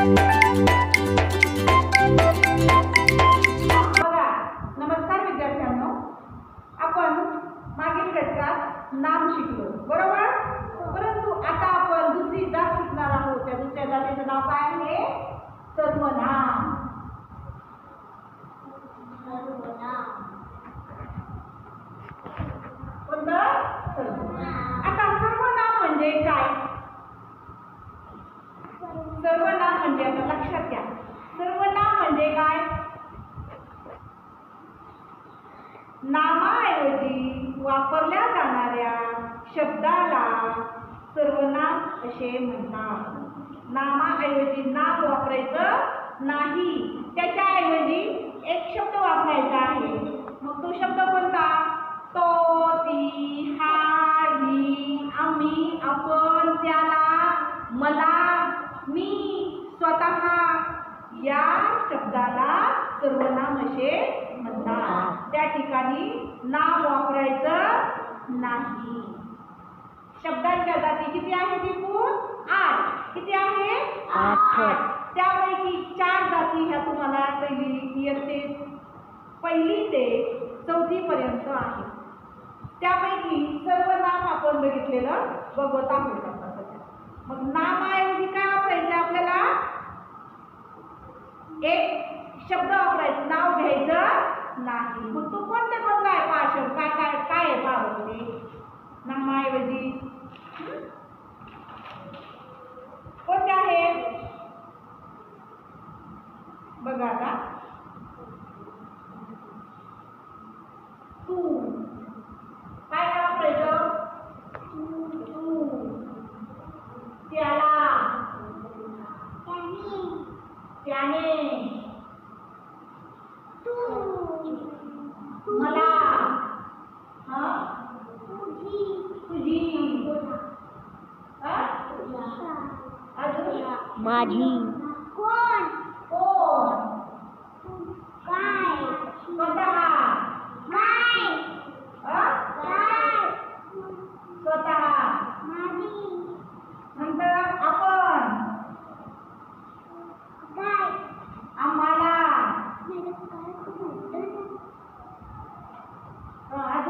बघा नमस्कार विद्यार्थ्यांनो. आपण मागील घटकात नाम शिकलो बरोबर? परंतु आता आपण दुसरी जात शिकणार आहोत. त्या दुसऱ्या जातीचं नाव काय आहे? सर्वनाम नामाऐवजी वापरल्या जाणाऱ्या शब्दाला सर्वनाम असे म्हणतात. नामाऐवजी नाम वापरायचं नाही. त्याच्याऐवजी एक शब्द वापरायचा आहे. मग तो शब्द कोणता? तो ती हा ही आम्ही आपण त्याला मला मी स्वतः या शब्दाला सर्वनाम असे म्हणतात. ठिकाणी नाम वापरायचं नाही. शब्दांच्या जाती किती आहेत एकूण? आठ. किती आहे? आठ. त्यापैकी चार जाती ह्या तुम्हाला पहिली इयत्ते पहिली ते चौथी पर्यंत आहे. त्यापैकी सर्व नाम आपण बघितलेलं बघत आहोत आता सध्या मग नामाऐवजी काय वापरायचं आपल्याला एक शब्द वापरायचं नाव घ्यायचं नाही मग तू कोणते कोणता आहे पाच काय काय काय आहे पाहतो ते नामाऐवजी कोणते आहे? बघा आता. तू. काय काय वापरायचं तू तू. त्याला. त्याने. तू. मला हा? तुझी? अजून? माझी. कोण? स्वतः हा? स्वतः नंतर आपण आम्हाला हा,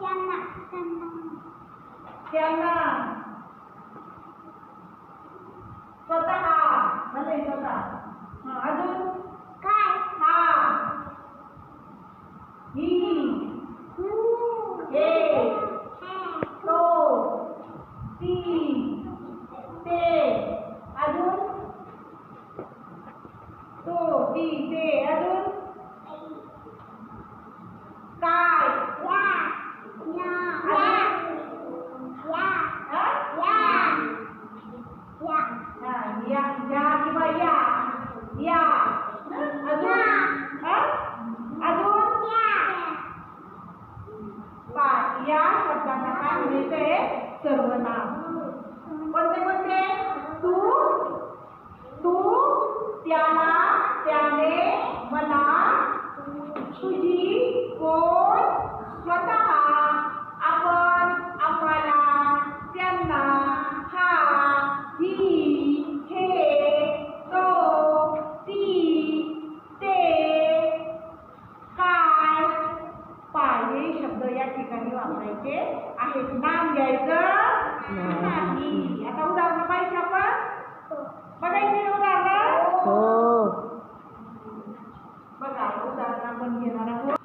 अजून त्यांना स्वतः भले स्वतः हा, अजून हा ही हे तो ती ते अजून तो ती ते अजून काय हा? हा, या या किंवा या. या. अजून? अजून? पाच या शब्दांना काय म्हणायचं आहे? सर्वनाम. कोणते कोणते? तू तू त्याला त्याने मला तुझी नाम घ्यायचं नाही आता उदाहरण पाहिजे आपण. बघायचे उदाहरण? हो. बघा उदाहरण आपण घेणार आहोत.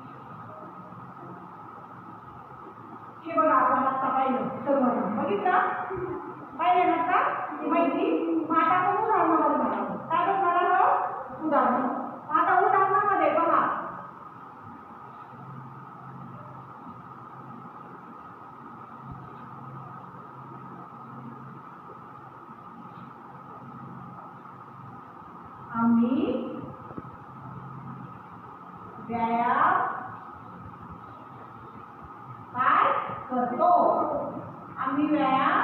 हे बघा आपण आता पाहिलं. सर्व बघितलं? पाहिलं ना ती माहिती? मग आता आपण उदाहरणामध्ये बघणार आहोत काय बघणार आहोत उदाहरण आता उदाहरणामध्ये बघा आम्ही व्यायाम काय करतो. आम्ही व्यायाम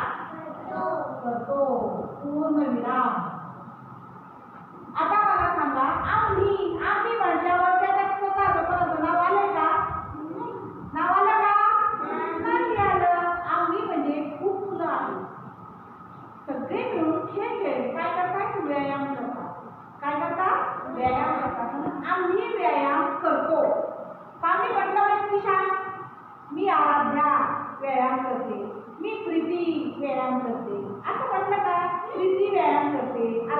करतो. पूर्ण विराम आता मला सांगा आम्ही आम्ही म्हटल्यावर त्याच्यात स्वतःचं कोणाचं नाव आलंय का नाव आलं का नाही आलं आम्ही म्हणजे खूप मुलं सगळे मिळून दिशा मी आराध्या व्यायाम करते मी प्रीती व्यायाम करते. असं म्हटलं का प्रीती व्यायाम करते.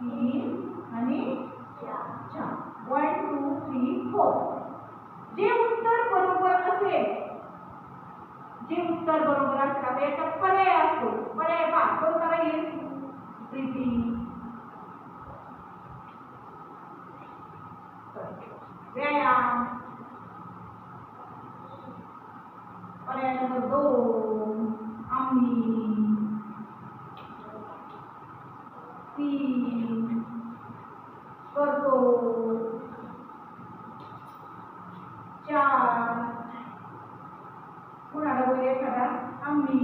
तीन आणि चार. वन टू थ्री फोर जे उत्तर बरोबर असेल जे उत्तर बरोबर असणार याचा पर्याय असतो. पर्याय पा कोणता येईल? प्रीती. व्यायाम. तीन करतो चार कुणाला बोल एखादा आम्ही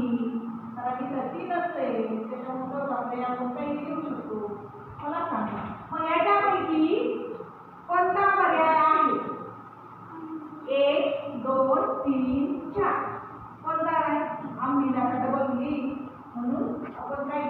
कारण की असते त्याच्यामुळं आपण काही घेऊ शकतो मला सांगा मग याच्यापैकी कोणता आहे एक दोन तीन चार कोणता आहे आम्ही एखादा म्हणून आपण काय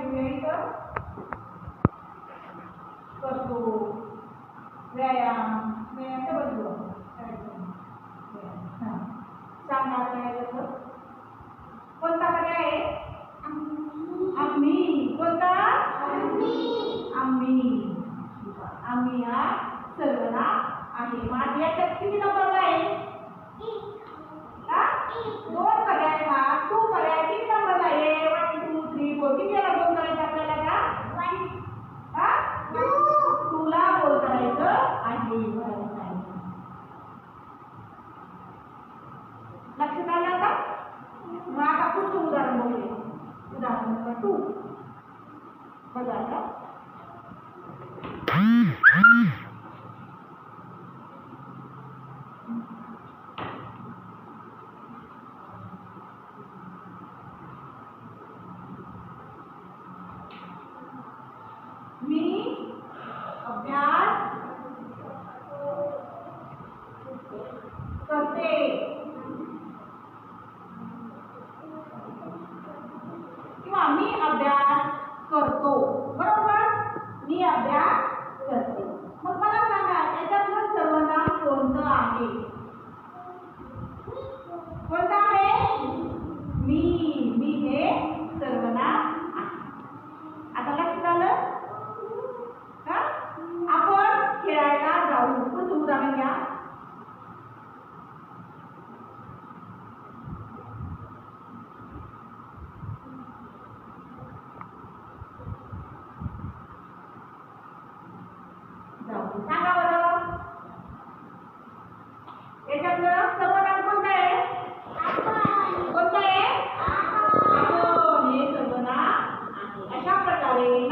2 बघा आता त्याच्यामुळं समाधान कोणतं आहे? कोणतं आहे? आपण अशा प्रकारे